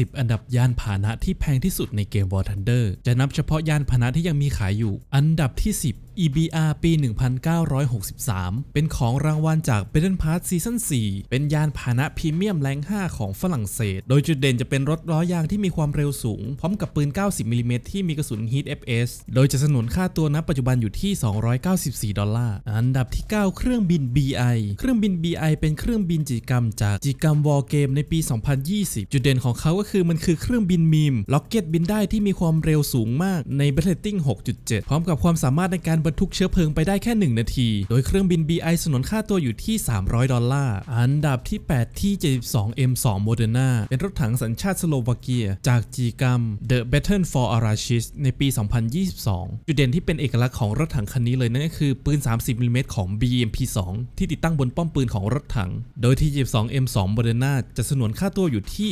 10 อันดับยานพาหนะที่แพงที่สุดในเกม War Thunder จะนับเฉพาะยานพาหนะที่ยังมีขายอยู่ อันดับที่ 10 EBR ปี 1963 เป็นของรางวัลจาก Battle Pass Season 4 เป็นยานพาหนะพรีเมียมแรง5 ของฝรั่งเศส โดยจุดเด่นจะเป็นรถล้อยางที่มีความเร็วสูง พร้อมกับปืน 90 มิลลิเมตรที่มีกระสุน Heat FS โดยจะสนุนค่าตัวณปัจจุบันอยู่ที่ 294 ดอลลาร์ อันดับที่ 9 เครื่องบิน BI เครื่องบิน BI เป็นเครื่องบินจิกรรมจากจิกรรมวอลเกมในปี 2020 จุดเด่นของเขาก็คือมันคือเครื่องบินมีมล็อกเก็ตบินได้ที่มีความเร็วสูงมากใน b a t t l e t i n g 6.7 พร้อมกับความสามารถในการบรรทุกเชื้อเพลิงไปได้แค่ 1 นาที โดยเครื่องบิน BI สนนค่าตัวอยู่ที่ 300 ดอลลาร์ อันดับที่ 8 ที่ 72M2 Moderna เป็นรถถังสัญชาติสโลวาเกีย จากจีกรรม The Battle for Arashis ในปี 2022 จุดเด่นที่เป็นเอกลักษณ์ของรถถังคันนี้เลยนั่นก็คือปืน 30 มิลลิเมตรของ BMP2 ที่ติดตั้งบนป้อมปืนของรถถัง โดยที่ 72M2 Moderna จะสนวนค่าตัวอยู่ที่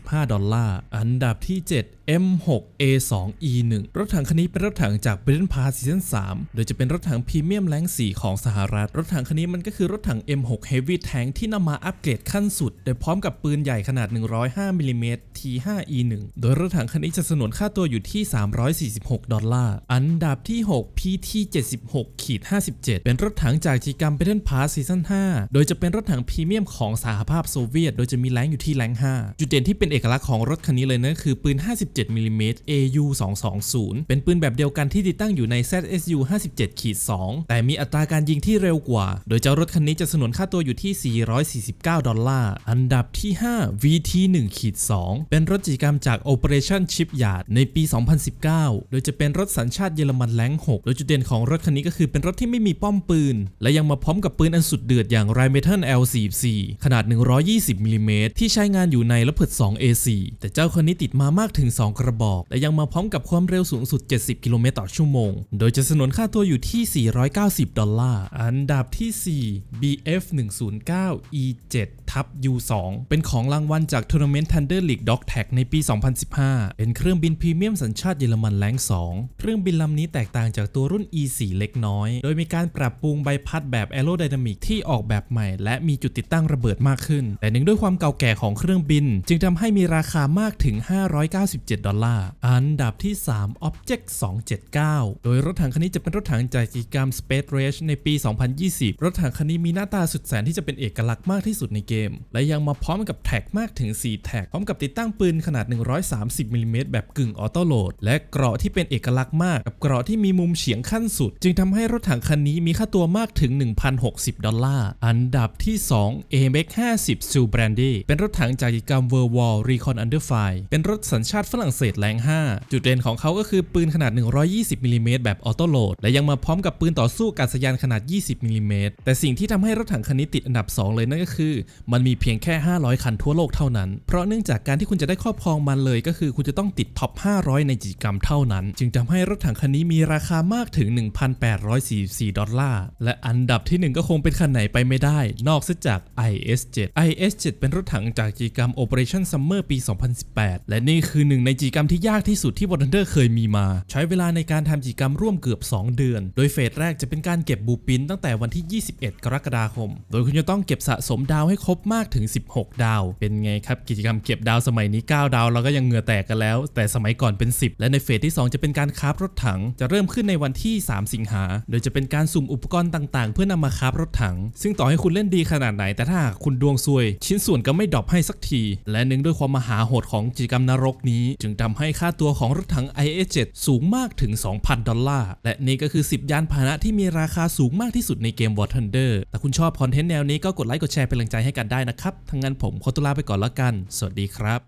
345 5 ดอลลาร์ อันดับที่ 7 M6A2E1 รถถังคันนี้เป็นรถถังจาก b r i t a i n Pass Season 3โดยจะเป็นรถถังพรีเมียมแรง4ของสหรัฐ รถถังคันนี้มันก็คือรถถัง M6 Heavy Tank ที่นำมาอัปเกรดขั้นสุด โดยพร้อมกับปืนใหญ่ขนาด 105มิลลิเมตร T5E1 โดยรถถังคันนี้จะสนวนค่าตัวอยู่ที่ 346 ดอลลาร์ อันดับที่ 6 PT76 ขีด57 เป็นรถถังจากกิจกรรม b r i t a i n Pass Season 5โดยจะเป็นรถถังพรีเมียมของสหภาพโซเวียต โดยจะมีแรงอยู่ที่แรง5จุดเด่นที่เป็นเอกลักษณ์ของรถคันนี้เลยนั่นคือปืน57มิลลิเมตร AU 220 เป็นปืนแบบเดียวกันที่ติดตั้งอยู่ใน ZSU 57ขีด2แต่มีอัตราการยิงที่เร็วกว่า โดยเจ้ารถคันนี้จะสนวนค่าตัวอยู่ที่ 449 ดอลลาร์ อันดับที่ 5 VT 1ขีด2เป็นรถกิกรรมจาก Operation Shipyard ในปี 2019 โดยจะเป็นรถสัญชาติเยอรมันแรง6 โดยจุดเด่นของรถคันนี้ก็คือเป็นรถที่ไม่มีป้อมปืน และยังมาพร้อมกับปืนอันสุดเดือดอย่าง r y m e t a n L44 ขนาด 120มิลลิเมตรที่ใช้งานอยู่ในระเบิด 2 AC แต่เจ้าคันนี้ติดมามากถึง2 กระบอก และยังมาพร้อมกับความเร็วสูงสุด 70 กิโลเมตรต่อชั่วโมง โดยจะสนนค่าตัวอยู่ที่ 490 ดอลลาร์ อันดับที่ 4 BF 109 E7 ทับ U2 เป็นของรางวัลจากทัวร์นาเมนต์ Thunder League Dog Tag ในปี 2015 เป็นเครื่องบินพรีเมียมสัญชาติเยอรมันแรง2 เครื่องบินลำนี้แตกต่างจากตัวรุ่น E4 เล็กน้อย โดยมีการปรับปรุงใบพัดแบบแอโรไดนามิกที่ออกแบบใหม่ และมีจุดติดตั้งระเบิดมากขึ้น แต่เนื่องด้วยความเก่าแก่ของเครื่องบิน จึงทำให้มีราคามากถึง 597 ดอลลาร์ อันดับที่ 3 Object 279 โดยรถถังคันนี้จะเป็นรถถังจากกิจกรรม Space Race ในปี 2020 รถถังคันนี้มีหน้าตาสุดแสนที่จะเป็นเอกลักษณ์มากที่สุดในเกมและยังมาพร้อมกับแท็กมากถึง 4 แท็ก พร้อมกับติดตั้งปืนขนาด 130มิลลิเมตรแบบกึ่งออโต้โหลด และเกราะที่เป็นเอกลักษณ์มาก กับเกราะที่มีมุมเฉียงขั้นสุด จึงทำให้รถถังคันนี้มีค่าตัวมากถึง 1,060 ดอลลาร์ อันดับที่ 2 AMX 50 s u b r a n d y เป็นรถถังจากกิจกรรม World War Recon Under Fire เป็นรถสัญชาติฝรั่งเศสแรง 5 จุดเด่นของเขาก็คือปืนขนาด 120มิลลิเมตรแบบออโต้โหลด และยังมาพร้อมกับปืนต่อสู้กาศยานขนาด 20มิลลิเมตรแต่สิ่งที่ทำให้รถถังคันนี้ติดอันดับ 2 เลยนั่นก็คือมันมีเพียงแค่ 500 คันทั่วโลกเท่านั้น เพราะเนื่องจากการที่คุณจะได้ครอบครองมันเลยก็คือคุณจะต้องติดท็อป 500 ในกิจกรรมเท่านั้น จึงทำให้รถถังคันนี้มีราคามากถึง 1,844 ดอลลาร์ และอันดับที่ 1 ก็คงเป็นคันไหนไปไม่ได้ นอกจาก IS-7 IS-7 เป็นรถถังจากกิจกรรม Operation Summer ปี 2018 และนี่คือหนึ่งในกิจกรรมที่ยากที่สุดที่ War Thunder เคยมีมา ใช้เวลาในการทำกิจกรรมร่วมเกือบ 2 เดือน โดยเฟสแรกจะเป็นการเก็บบูปินตั้งแต่วันที่ 21 กรกฎาคม โดยคุณจะต้องเก็บสะสมดาวให้ครบมากถึง 16 ดาว เป็นไงครับกิจกรรมเก็บดาวสมัยนี้ 9 ดาวเราก็ยังเหงื่อแตกกันแล้ว แต่สมัยก่อนเป็น 10 และในเฟสที่ 2 จะเป็นการคราฟรถถัง จะเริ่มขึ้นในวันที่ 3 สิงหา โดยจะเป็นการสุ่มอุปกรณ์ต่างๆ เพื่อนำมาคราฟรถถัง ซึ่งต่อให้คุณเล่นดีขนาดไหน แต่ถ้าคุณดวงซวย ชิ้นส่วนก็ไม่ดรอปให้สักที และเนื่องด้วยความมหาโหดของกิจกรรมนรกนี้ จึงทำให้ค่าตัวของรถถัง IS-7 สูงมากถึง 2,000 ดอลลาร์ และนี่ก็คือ 10 ยานพาหนะที่มีราคาสูงมากที่สุดในเกม War Thunder แต่คุณชอบคอนเทนต์แนวนี้ก็กดไลค์กดแชร์เป็นกำลังใจให้กันได้นะครับทั้งนั้นผมขอตัวลาไปก่อนแล้วกัน สวัสดีครับ